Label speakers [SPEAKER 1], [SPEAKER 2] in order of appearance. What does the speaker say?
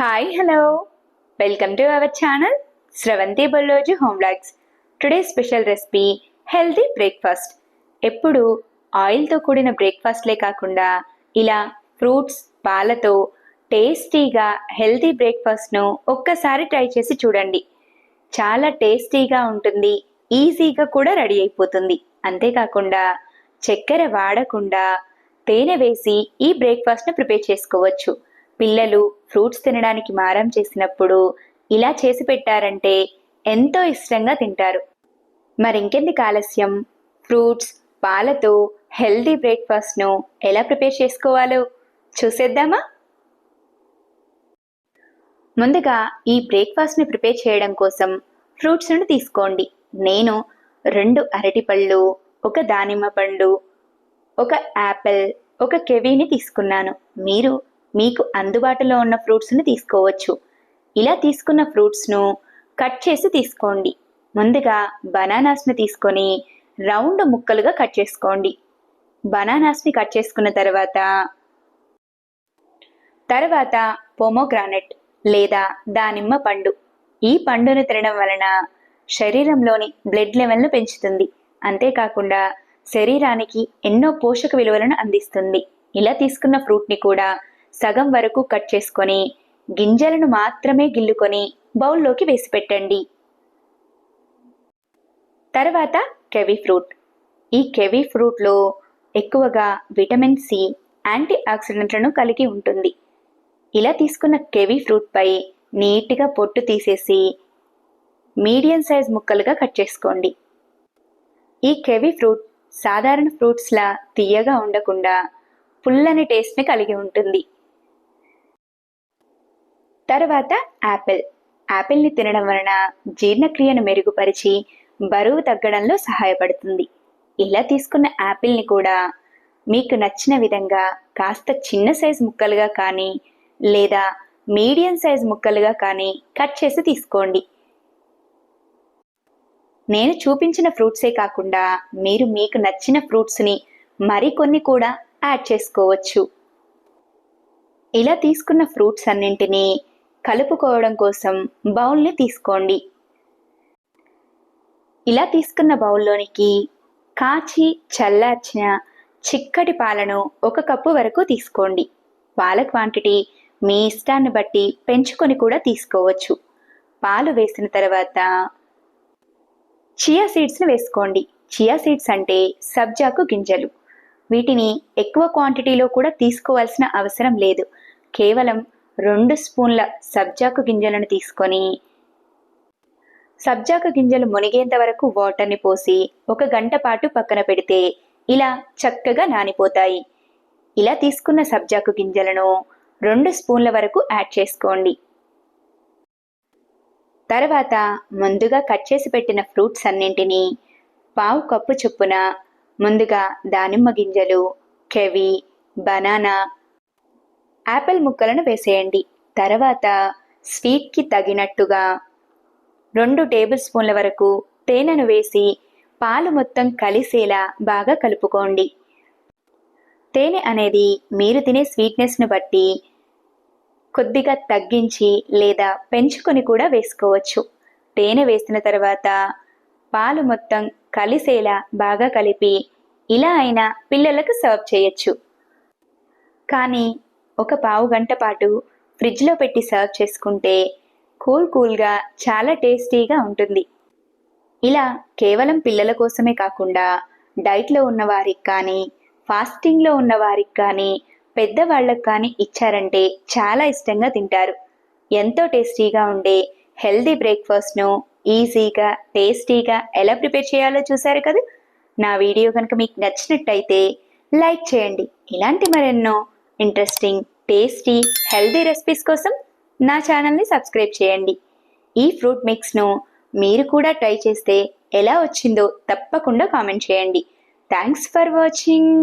[SPEAKER 1] Hi hello welcome to our channel Sravanthi Bolloju home blogs today special recipe healthy breakfast ఎప్పుడు ఆయిల్తో కూడిన బ్రేక్ఫాస్ట్లే కాకుండా ఇలా ఫ్రూట్స్ పాలతో టేస్టీగా హెల్తీ బ్రేక్ఫాస్ట్ను ఒక్కసారి ట్రై చేసి చూడండి. చాలా టేస్టీగా ఉంటుంది ఈజీగా కూడా రెడీ అయిపోతుంది. అంతేకాకుండా చక్కెర వాడకుండా తేనె వేసి ఈ బ్రేక్ఫాస్ట్ను ప్రిపేర్ చేసుకోవచ్చు. పిల్లలు ఫ్రూట్స్ తినడానికి మారం చేసినప్పుడు ఇలా చేసి పెట్టారంటే ఎంతో ఇష్టంగా తింటారు. మరింకెందుకు ఆలస్యం? ఫ్రూట్స్ పాలతో హెల్దీ బ్రేక్ఫాస్ట్ను ఎలా ప్రిపేర్ చేసుకోవాలో చూసేద్దామా? ముందుగా ఈ బ్రేక్ఫాస్ట్ని ప్రిపేర్ చేయడం కోసం ఫ్రూట్స్ను తీసుకోండి. నేను రెండు అరటిపళ్ళు ఒక దానిమ్మ పండు ఒక యాపిల్ ఒక కెవీని తీసుకున్నాను. మీరు మీకు అందుబాటులో ఉన్న ఫ్రూట్స్ని తీసుకోవచ్చు. ఇలా తీసుకున్న ఫ్రూట్స్ను కట్ చేసి తీసుకోండి. ముందుగా బనానాస్ని తీసుకొని రౌండ్ ముక్కలుగా కట్ చేసుకోండి. బనానాస్ని కట్ చేసుకున్న తర్వాత తర్వాత పోమోగ్రానెట్ లేదా దానిమ్మ పండు. ఈ పండును తినడం వలన శరీరంలోని బ్లడ్ లెవెల్ను పెంచుతుంది. అంతేకాకుండా శరీరానికి ఎన్నో పోషక విలువలను అందిస్తుంది. ఇలా తీసుకున్న ఫ్రూట్ని కూడా సగం వరకు కట్ చేసుకొని గింజలను మాత్రమే గిల్లుకొని బౌల్లోకి వేసి పెట్టండి తర్వాత కెవీ ఫ్రూట్. ఈ కెవీ ఫ్రూట్లో ఎక్కువగా విటమిన్ సి యాంటీ ఆక్సిడెంట్లను కలిగి ఉంటుంది. ఇలా తీసుకున్న కెవీ ఫ్రూట్పై నీట్గా పొట్టు తీసేసి మీడియం సైజ్ ముక్కలుగా కట్ చేసుకోండి. ఈ కెవీ ఫ్రూట్ సాధారణ ఫ్రూట్స్లా తీయగా ఉండకుండా పుల్లని టేస్ట్ని కలిగి ఉంటుంది. తర్వాత యాపిల్ యాపిల్ని తినడం వలన జీర్ణక్రియను మెరుగుపరిచి బరువు తగ్గడంలో సహాయపడుతుంది. ఇలా తీసుకున్న యాపిల్ని కూడా మీకు నచ్చిన విధంగా కాస్త చిన్న సైజ్ ముక్కలుగా కానీ లేదా మీడియం సైజ్ ముక్కలుగా కానీ కట్ చేసి తీసుకోండి. నేను చూపించిన ఫ్రూట్సే కాకుండా మీరు మీకు నచ్చిన ఫ్రూట్స్ని మరికొన్ని కూడా యాడ్ చేసుకోవచ్చు. ఇలా తీసుకున్న ఫ్రూట్స్ అన్నింటినీ కలుపుకోవడం కోసం బౌల్ని తీసుకోండి. ఇలా తీసుకున్న బౌల్లోనికి కాచి చల్లార్చిన చిక్కటి పాలను ఒక కప్పు వరకు తీసుకోండి. పాల క్వాంటిటీ మీ ఇష్టాన్ని బట్టి పెంచుకొని కూడా తీసుకోవచ్చు. పాలు వేసిన తర్వాత చియా సీడ్స్ని వేసుకోండి. చియా సీడ్స్ అంటే సబ్జాకు గింజలు. వీటిని ఎక్కువ క్వాంటిటీలో కూడా తీసుకోవాల్సిన అవసరం లేదు. కేవలం రెండు స్పూన్ల సబ్జాకు గింజలను తీసుకొని సబ్జాకు గింజలు మునిగేంత వరకు వాటర్ని పోసి ఒక గంట పాటు పక్కన పెడితే ఇలా చక్కగా నానిపోతాయి. ఇలా తీసుకున్న సబ్జాకు గింజలను రెండు స్పూన్ల వరకు యాడ్ చేసుకోండి. తర్వాత ముందుగా కట్ చేసి పెట్టిన ఫ్రూట్స్ అన్నింటినీ పావు కప్పు చొప్పున ముందుగా దానిమ్మ గింజలు కెవి బనానా యాపిల్ ముక్కలను వేసేయండి. తర్వాత స్వీట్కి తగినట్టుగా రెండు టేబుల్ స్పూన్ల వరకు తేనెను వేసి పాలు మొత్తం కలిసేలా బాగా కలుపుకోండి. తేనె అనేది మీరు తినే స్వీట్నెస్ను బట్టి కొద్దిగా తగ్గించి లేదా పెంచుకొని కూడా వేసుకోవచ్చు. తేనె వేసిన తర్వాత పాలు మొత్తం కలిసేలా బాగా కలిపి ఇలా అయినా పిల్లలకు సర్వ్ చేయొచ్చు. కానీ ఒక పావు గంట పాటు ఫ్రిడ్జ్లో పెట్టి సర్వ్ చేసుకుంటే కూల్ కూల్గా చాలా టేస్టీగా ఉంటుంది. ఇలా కేవలం పిల్లల కోసమే కాకుండా డైట్లో ఉన్న వారికి కానీ ఫాస్టింగ్లో ఉన్న వారికి కానీ పెద్దవాళ్ళకి కానీ ఇచ్చారంటే చాలా ఇష్టంగా తింటారు. ఎంతో టేస్టీగా ఉండే హెల్దీ బ్రేక్ఫాస్ట్ను ఈజీగా టేస్టీగా ఎలా ప్రిపేర్ చేయాలో చూసారు కదా? నా వీడియో కనుక మీకు నచ్చినట్టయితే లైక్ చేయండి. ఇలాంటి మరెన్నో ఇంట్రెస్టింగ్ టేస్టీ హెల్దీ రెసిపీస్ కోసం నా ఛానల్ని సబ్స్క్రైబ్ చేయండి. ఈ ఫ్రూట్ మిక్స్ను మీరు కూడా ట్రై చేస్తే ఎలా వచ్చిందో తప్పకుండా కామెంట్ చేయండి. Thanks for watching.